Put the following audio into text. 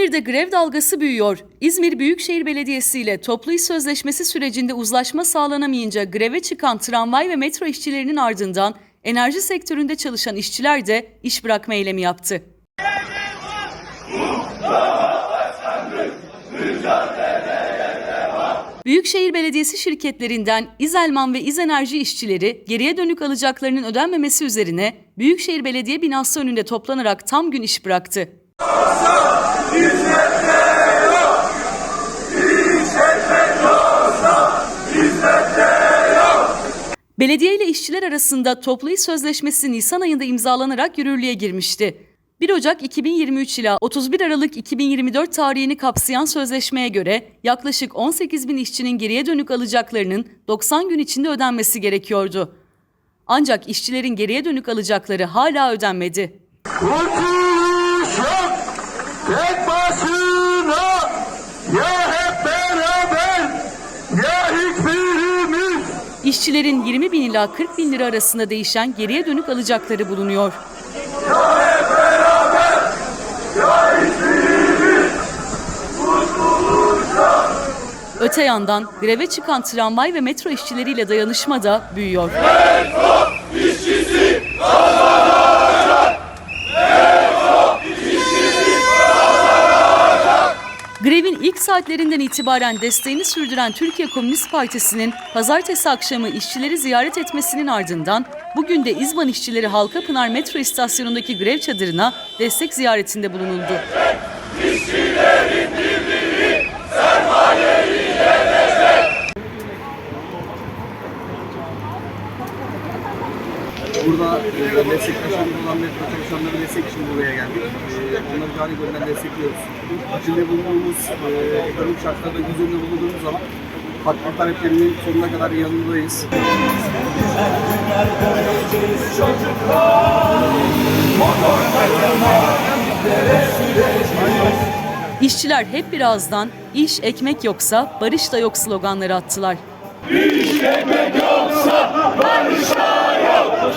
İzmir'de grev dalgası büyüyor. İzmir Büyükşehir Belediyesi ile toplu iş sözleşmesi sürecinde uzlaşma sağlanamayınca greve çıkan tramvay ve metro işçilerinin ardından enerji sektöründe çalışan işçiler de iş bırakma eylemi yaptı. Büyükşehir Belediyesi şirketlerinden İzelman ve İzenerji işçileri geriye dönük alacaklarının ödenmemesi üzerine Büyükşehir Belediye binası önünde toplanarak tam gün iş bıraktı. Belediye ile işçiler arasında toplu iş sözleşmesi Nisan ayında imzalanarak yürürlüğe girmişti. 1 Ocak 2023 ila 31 Aralık 2024 tarihini kapsayan sözleşmeye göre yaklaşık 18 bin işçinin geriye dönük alacaklarının 90 gün içinde ödenmesi gerekiyordu. Ancak işçilerin geriye dönük alacakları hala ödenmedi. Kurtuluş yok tek başına ya hep beraber ya hiçbirimiz. İşçilerin 20 bin ila 40 bin lira arasında değişen geriye dönük alacakları bulunuyor. Öte yandan greve çıkan tramvay ve metro işçileriyle dayanışma da büyüyor. Grevin ilk saatlerinden itibaren desteğini sürdüren Türkiye Komünist Partisi'nin pazartesi akşamı işçileri ziyaret etmesinin ardından bugün de İzban işçileri Halkapınar metro istasyonundaki grev çadırına destek ziyaretinde bulunuldu. Burada e, meslektaşlarımız olan metro çalışanları destek için buraya geldik. E, onları cani gönülden destekliyoruz. İçinde bulunduğumuz e, ekonomik şartlarda göz önünde bulunduğumuz zaman haklı taleplerinin sonuna kadar yanındayız. İşçiler hep birazdan iş ekmek yoksa barış da yok sloganları attılar. Ekmek yoksa barış da yok.